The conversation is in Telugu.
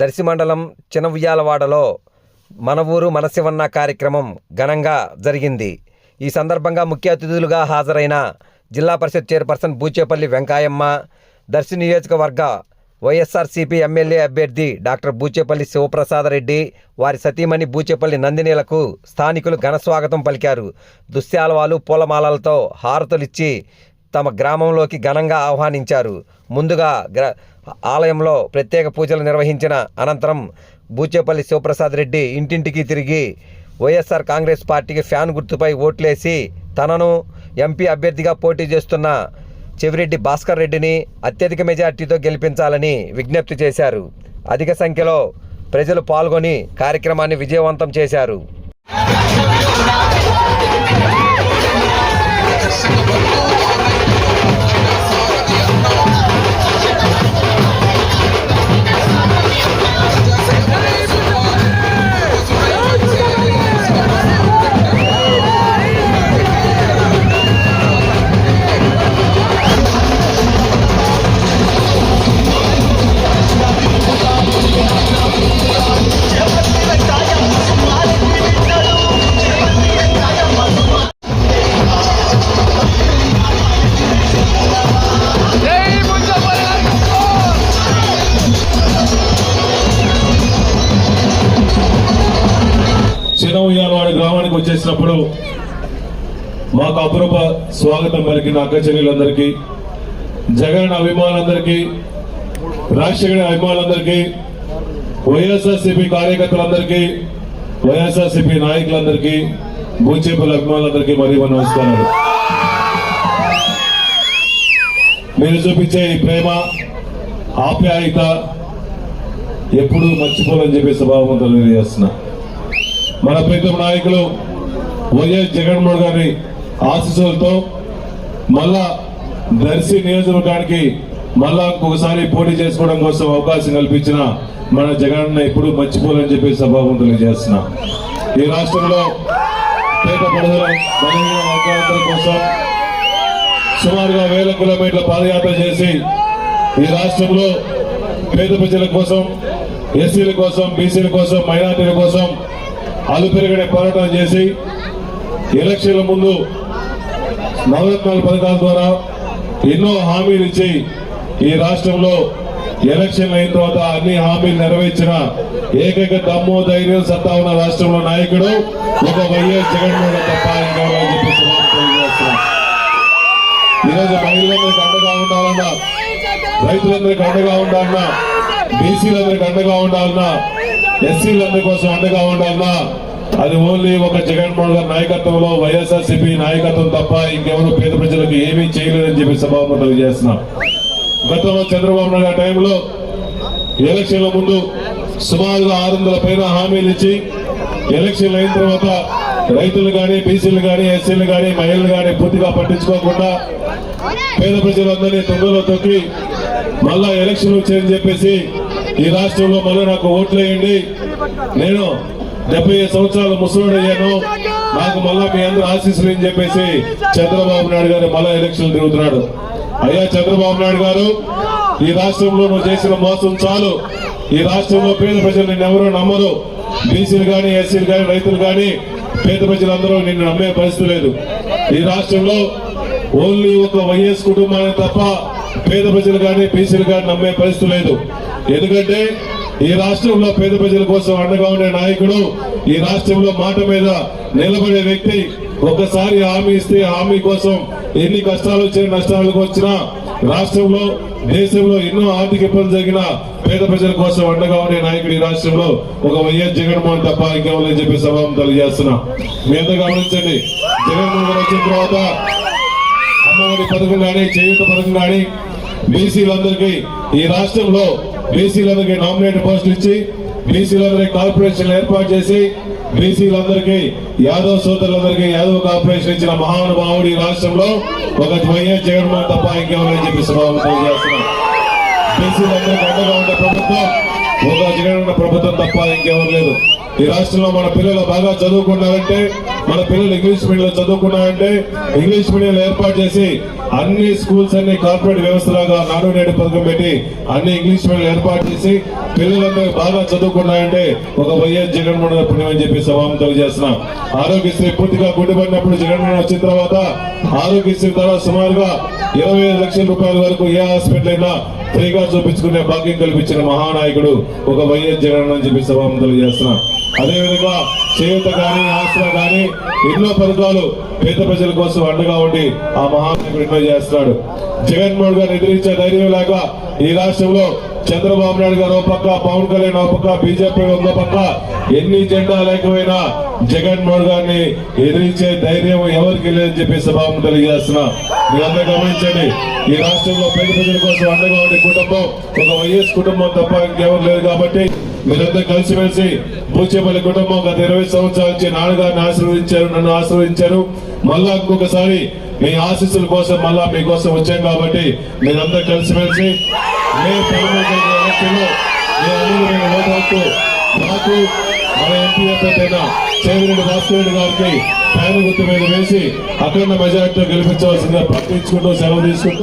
దర్శి మండలం చినఉయ్యాలవాడలో మన ఊరు మనసివన్న కార్యక్రమం ఘనంగా జరిగింది. ఈ సందర్భంగా ముఖ్య అతిథులుగా హాజరైన జిల్లా పరిషత్ చైర్పర్సన్ బూచేపల్లి వెంకాయమ్మ దర్శి నియోజకవర్గ వైఎస్ఆర్సీపీ ఎమ్మెల్యే అభ్యర్థి డాక్టర్ బూచేపల్లి శివప్రసాదరెడ్డి వారి సతీమణి బూచేపల్లి నందినీలకు స్థానికులు ఘన స్వాగతం పలికారు. దుశ్యాలవాలు పూలమాలలతో హారతులిచ్చి తమ గ్రామంలోకి ఘనంగా ఆహ్వానించారు. ముందుగా గ్ర ఆలయంలో ప్రత్యేక పూజలు నిర్వహించిన అనంతరం బూచేపల్లి శివప్రసాద్ రెడ్డి ఇంటింటికి తిరిగి వైఎస్ఆర్ కాంగ్రెస్ పార్టీకి ఫ్యాన్ గుర్తుపై ఓట్లేసి తనను ఎంపీ అభ్యర్థిగా పోటీ చేస్తున్న చెవిరెడ్డి భాస్కర్ రెడ్డిని అత్యధిక మెజార్టీతో గెలిపించాలని విజ్ఞప్తి చేశారు. అధిక సంఖ్యలో ప్రజలు పాల్గొని కార్యక్రమాన్ని విజయవంతం చేశారు. చేసినప్పుడు మాకు అపురూప స్వాగతం పలికిన అక్క చెల్లెలందరికీ జగన్ అభిమానులందరికీ రాజశేఖర అభిమానులందరికీ వైఎస్ఆర్సీపీ కార్యకర్తలందరికీ వైఎస్ఆర్సీపీ నాయకులందరికీ బూచేపల్లి అభిమానులందరికీ మరి నమస్కారాలు. మీరు చూపించే ఈ ప్రేమ ఆప్యాయత ఎప్పుడూ మర్చిపోవాలని చెప్పి స్వభావం తెలియజేస్తున్నా. మన ప్రీతం నాయకులు వైఎస్ జగన్మోహన్ గారి ఆశీస్సులతో మళ్ళా దర్శి నియోజకవర్గానికి మళ్ళా ఇంకొకసారి పోటీ చేసుకోవడం కోసం అవకాశం కల్పించిన మన జగన్ ఎప్పుడు మర్చిపోలేని చెప్పి సభావం తెలియజేస్తున్నా ఈ రాష్ట్రంలో పేద ప్రజల అవకాశాల కోసం సుమారుగా వేల కిలోమీటర్ల పాదయాత్ర చేసి ఈ రాష్ట్రంలో పేద ప్రజల కోసం ఎస్సీల కోసం బీసీల కోసం మైనార్టీల కోసం అలుపెరగడే పోరాటం చేసి ఎలక్షన్ల ముందు నవరత్నాల పథకాల ద్వారా ఎన్నో హామీలు ఇచ్చి ఈ రాష్ట్రంలో ఎలక్షన్లు అయిన తర్వాత అన్ని హామీలు నెరవేర్చిన ఏకైక దమ్ము ధైర్యం సత్తా ఉన్న రాష్ట్రంలో నాయకుడు ఒక వైఎస్ జగన్మోహన్ తప్ప చెప్పి ఈరోజు మహిళలందరికీ అండగా ఉండాలన్నా రైతులందరికీ అండగా ఉండాలన్నా బీసీలందరికీ అండగా ఉండాలన్నా ఎస్సీలందరి కోసం అండగా ఉండాలన్నా అది ఓన్లీ ఒక జగన్మోహన్ గారి నాయకత్వంలో వైఎస్ఆర్సీపీ నాయకత్వం తప్ప ఇంకెవరు పేద ప్రజలకు ఏమీ చేయలేదని చెప్పి సభాముఖం చేస్తున్నాం గతంలో చంద్రబాబు నాయుడు ఆ టైంలో ఎలక్షన్ల ముందు సుమారుగా ఆరు వందల పైన హామీలు ఇచ్చి ఎలక్షన్లు అయిన తర్వాత రైతులు కానీ బీసీలు కానీ ఎస్సీలు కానీ మహిళలు కానీ పూర్తిగా పట్టించుకోకుండా పేద ప్రజలందరినీ తొందరలో తొక్కి మళ్ళా ఎలక్షన్ వచ్చాయని చెప్పేసి ఈ రాష్ట్రంలో మళ్ళీ నాకు ఓట్లు వేయండి నేను డెబ్బై సంవత్సరాలు ముసలోడు అయ్యాను. నాకు మళ్ళా మీ అందరూ ఆశీస్సులు అని చెప్పేసి చంద్రబాబు నాయుడు గారు మళ్ళా ఎలక్షన్లు తిరుగుతున్నాడు. అయ్యా చంద్రబాబు నాయుడు గారు ఈ రాష్ట్రంలో నువ్వు చేసిన మోసం చాలు. ఈ రాష్ట్రంలో పేద ప్రజలు నిన్ను ఎవరూ నమ్మరు. బీసీలు కానీ ఎస్సీలు కానీ రైతులు కానీ పేద ప్రజలందరూ నిన్ను నమ్మే పరిస్థితి లేదు. ఈ రాష్ట్రంలో ఓన్లీ ఒక వైఎస్ కుటుంబాన్ని తప్ప పేద ప్రజలు కానీ బీసీలు కానీ నమ్మే పరిస్థితి లేదు. ఎందుకంటే ఈ రాష్ట్రంలో పేద ప్రజల కోసం అండగా ఉండే నాయకుడు ఈ రాష్ట్రంలో మాట మీద నిలబడే వ్యక్తి ఒకసారి హామీ ఇస్తే హామీ కోసం ఎన్ని కష్టాలు వచ్చినా నష్టాలు వచ్చినా రాష్ట్రంలో దేశంలో ఎన్నో ఆర్థిక ఇబ్బందులు జరిగిన పేద ప్రజల కోసం అండగా ఉండే నాయకుడు ఈ రాష్ట్రంలో ఒక వైఎస్ జగన్మోహన్ తప్ప ఇంకెవరని చెప్పి సభం తెలియజేస్తున్నా. మీద గమనించండి. జగన్మోహన్ గారు వచ్చిన తర్వాత అమ్మఒడి పథకం కానీ చేయూత పథకం కానీ బీసీలందరికీ ఈ రాష్ట్రంలో బీసీలందరికీ నామినేట్ పోస్టులు ఇచ్చి బీసీలందరికీ కార్పొరేషన్ ఏర్పాటు చేసి బీసీలందరికీ యాదవ్ సోదరులందరికీ యాదవ కార్పొరేషన్ ఇచ్చిన మహానుభావుడు ఈ రాష్ట్రంలో ఒక వైఎస్ జగన్మోహన్ తప్ప ఇంకెవరని చెప్పి సభావం తెలియజేస్తున్నాం బీసీలందరికీ అండగా ఉండే ప్రభుత్వం ఒక జగన్ ప్రభుత్వం తప్ప ఇంకెవరు లేదు. ఈ రాష్ట్రంలో మన పిల్లలు బాగా చదువుకున్నారంటే మన పిల్లలు ఇంగ్లీష్ మీడియం చదువుకున్నారంటే ఇంగ్లీష్ మీడియం ఏర్పాటు చేసి అన్ని స్కూల్స్ అన్ని కార్పొరేట్ వ్యవస్థలాగా నాడు నేడు పథకం పెట్టి అన్ని ఇంగ్లీష్ మీడియం ఏర్పాటు చేసి పిల్లలందరూ బాగా చదువుకున్నాయంటే ఒక వైఎస్ జగన్మోహన్ పుణ్యమని చెప్పి సభాము తెలియజేస్తున్నాం. ఆరోగ్యశ్రీ పూర్తిగా గుడిపడినప్పుడు జగన్మోహన్ వచ్చిన తర్వాత ఆరోగ్యశ్రీ ద్వారా సుమారుగా ఇరవై ఐదు లక్షల రూపాయల వరకు ఏ హాస్పిటల్ అయినా ఫ్రీగా చూపించుకునే భాగ్యం కల్పించిన మహానాయకుడు ఒక వైఎస్ జగన్ అని చెప్పి సభాము తెలియజేస్తున్నాం. అదేవిధంగా చేయూత కానీ ఆసరా కానీ ఎన్నో పథకాలు పేద ప్రజల కోసం అండగా ఉండి ఆ మహానాయకుడు ఎన్నో చేస్తున్నాడు. జగన్మోహన్ గారు ఎదిరించే ధైర్యం లేక ఈ రాష్ట్రంలో చంద్రబాబు నాయుడు గారు ఒక పక్క పవన్ కళ్యాణ్ ఒక పక్క బీజేపీ ఒక పక్క. ఎన్ని జెండా లేకపోయినా జగన్మోహన్ గారిని ఎదిరించే ధైర్యం ఎవరికి లేదని చెప్పి సభాము తెలియజేస్తున్నా. మీరందరూ గమనించండి ఈ రాష్ట్రంలో పేద ప్రజల కోసం అండగా ఉండే కుటుంబం ఒక వైఎస్ కుటుంబం తప్ప ఇంకెవరు లేదు కాబట్టి మీరందరూ కలిసిమెలిసి బూచేపల్లి కుటుంబం గత ఇరవై సంవత్సరాల నుంచి నాన్నగారిని ఆశీర్వదించారు నన్ను ఆశీర్వదించారు. మళ్ళా ఇంకొకసారి మీ ఆశీస్సుల కోసం మళ్ళా మీకోసం వచ్చాం కాబట్టి మీరందరూ కలిసిమెలిసి మే ఎలక్షన్లో మీ ఓటు నాకు మన ఎంపీ అభ్యర్థి చేవిరెడ్డి భాస్కర్ గారికి ఫ్యాన్ గుర్తు మీద వేసి అఖండ మెజార్టీతో గెలిపించవలసిందిగా ప్రకటించుకుంటూ సెలవు తీసుకుంటూ